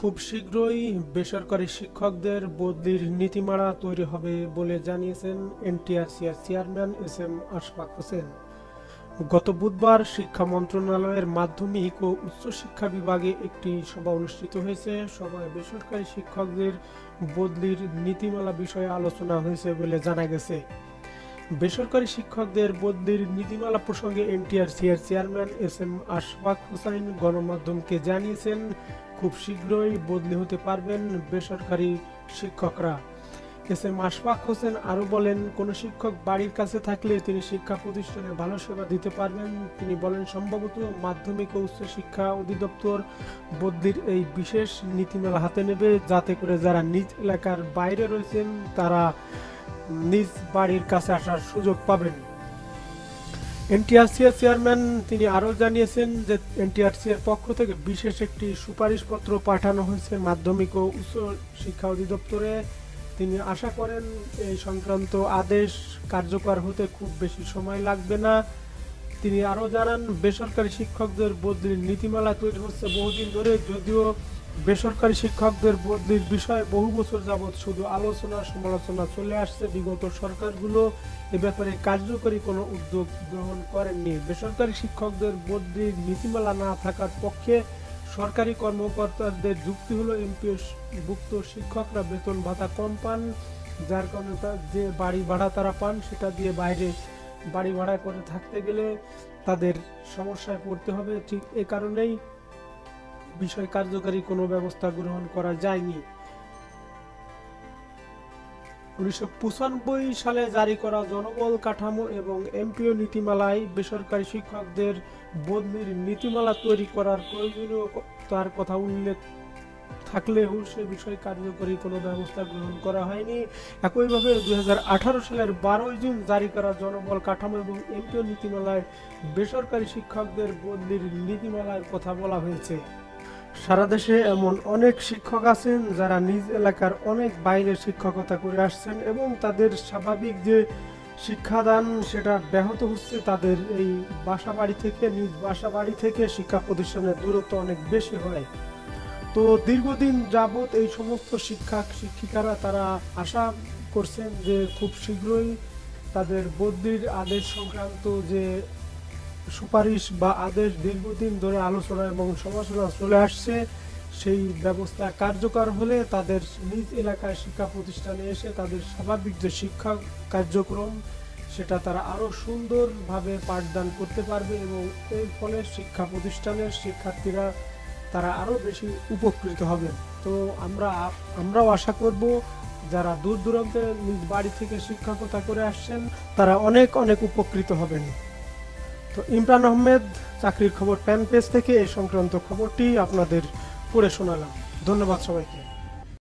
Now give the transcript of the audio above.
খুব শীঘ্রই বেসরকারি শিক্ষকদের বদলির নীতিমালা তৈরি হবে বলে জানিয়েছেন NTRCA chairman S M Ashfaq Hossain. গত বুধবার শিক্ষা মন্ত্রণালয়ের মাধ্যমিক ও উচ্চশিক্ষা বিভাগে একটি সভা অনুষ্ঠিত হয়েছে। সভায় বেসরকারি শিক্ষকদের বদলির নীতিমালা বিষয়ে আলোচনা হয়েছে বলে জানা গেছে। বেসরকারি শিক্ষকদের বদলির নীতিমালা প্রসঙ্গে NTRCA chairman S M Ashfaq Hossain গণমাধ্যমকে জানিয়েছেন খুব শীঘ্রই বদলি হতে পারবেন বেসরকারি শিক্ষকরা। এস এম আশফাক হোসেন আরও বলেন, কোনো শিক্ষক বাড়ির কাছে থাকলে তিনি শিক্ষা প্রতিষ্ঠানে ভালো সেবা দিতে পারবেন। তিনি বলেন, সম্ভবত মাধ্যমিক ও উচ্চশিক্ষা অধিদপ্তর বদলির এই বিশেষ নীতিমালা হাতে নেবে যাতে করে যারা নিজ এলাকার বাইরে রয়েছেন, তারা নিজ বাড়ির কাছে আসার সুযোগ পাবেন। এনটিআরসিএর চেয়ারম্যান তিনি আরও জানিয়েছেন যে এনটিআরসিএর পক্ষ থেকে বিশেষ একটি সুপারিশপত্র পাঠানো হয়েছে মাধ্যমিক ও উচ্চ শিক্ষা অধিদপ্তরে। তিনি আশা করেন এই সংক্রান্ত আদেশ কার্যকর হতে খুব বেশি সময় লাগবে না। তিনি আরও জানান, বেসরকারি শিক্ষকদের বদলির নীতিমালা তৈরি হচ্ছে বহুদিন ধরে, যদিও বেসরকারি শিক্ষকদের বদলির বিষয়ে বহু বছর যাবৎ শুধু আলোচনা সমালোচনা চলে আসছে। বিগত সরকারগুলো এ ব্যাপারে কার্যকরী কোনো উদ্যোগ গ্রহণ করেননি। বেসরকারি শিক্ষকদের বদলির নীতিমালা না থাকার পক্ষে সরকারি কর্মকর্তাদের যুক্তি হলো এমপিএস ভুক্ত শিক্ষকরা বেতন ভাতা কম পান, যার কারণে যে বাড়ি ভাড়া তারা পান সেটা দিয়ে বাইরে বাড়ি ভাড়া করে থাকতে গেলে তাদের সমস্যায় পড়তে হবে। ঠিক এ কারণেই বিষয় কার্যকারী কোনো ব্যবস্থা গ্রহণ করা যায়নি। উনিশশো সালে জারি করা জনবল কাঠামো এবং এমপিও নীতিমালায় বেসরকারি শিক্ষকদের বদলির নীতিমালা তৈরি করার প্রয়োজনীয়তার কথা উল্লেখ থাকলেও সে বিষয়ে কার্যকরী কোনো ব্যবস্থা গ্রহণ করা হয়নি। একইভাবে দুই হাজার আঠারো সালের বারোই জুন জারি করা জনবল কাঠামো এবং এমপিও নীতিমালায় বেসরকারি শিক্ষকদের বদলির নীতিমালার কথা বলা হয়েছে। সারা দেশে এমন অনেক শিক্ষক আছেন যারা নিজ এলাকার অনেক বাইরে শিক্ষকতা করে আসছেন এবং তাদের স্বাভাবিক যে শিক্ষাদান সেটা ব্যাহত হচ্ছে, তাদের এই বাসা বাড়ি থেকে, নিজ বাসা বাড়ি থেকে শিক্ষা প্রতিষ্ঠানের দূরত্ব অনেক বেশি হয়। তো দীর্ঘদিন যাবৎ এই সমস্ত শিক্ষক, শিক্ষিকারা তারা আশা করছেন যে খুব শীঘ্রই তাদের বদলির আদেশ সংক্রান্ত যে সুপারিশ বা আদেশ দীর্ঘদিন ধরে আলোচনা এবং সমালোচনা চলে আসছে। সেই ব্যবস্থা কার্যকর হলে তাদের নিজ এলাকায় শিক্ষা প্রতিষ্ঠানে এসে তাদের স্বাভাবিক যে শিক্ষা কার্যক্রম, সেটা তারা আরও সুন্দরভাবে পাঠদান করতে পারবে এবং এর ফলে শিক্ষা প্রতিষ্ঠানের শিক্ষার্থীরা তারা আরও বেশি উপকৃত হবেন তো আমরা, আমরাও আশা করব যারা দূর দূরান্তে নিজ বাড়ি থেকে শিক্ষকতা করে আসছেন, তারা অনেক অনেক উপকৃত হবেন। তো ইমরান আহমেদ, চাকরির খবর প্যান পেজ থেকে এই সংক্রান্ত খবরটি আপনাদের পড়ে শোনালাম। ধন্যবাদ সবাইকে।